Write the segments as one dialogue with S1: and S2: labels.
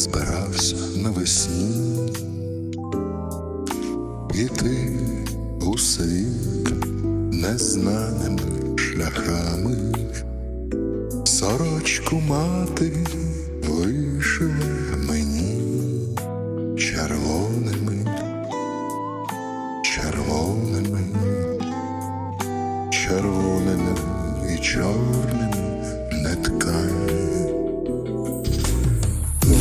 S1: збирався навесні. Іти у світ незнаними шляхами, сорочку мати вишила мені червоними,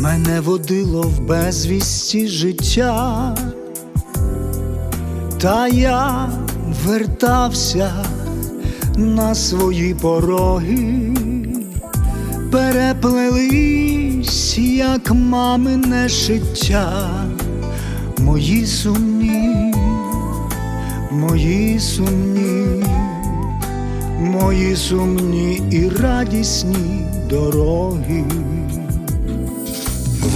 S1: Мене водило в безвісті життя, та я вертався на свої пороги, переплелись, як мамине шиття, мої сумні, мої сумні, мої сумні і радісні дороги.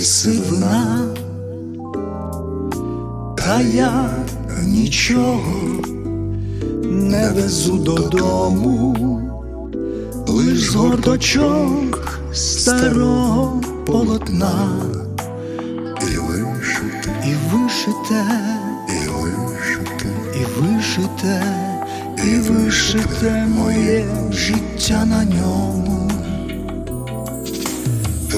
S1: Сивина, та я нічого не везу додому, лиш з горточок старого полотна, і вишите, і вишите, і вишите, і вишите, і вишите моє життя на ньому.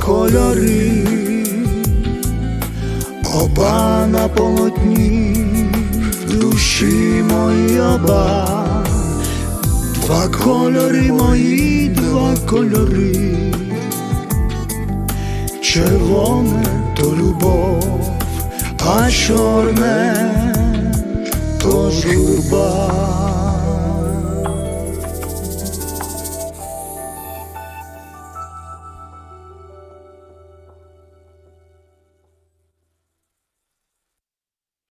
S1: кольори, оба на полотні, душі мої оба, два кольори мої, два кольори, червоне то любов, а чорне то журба.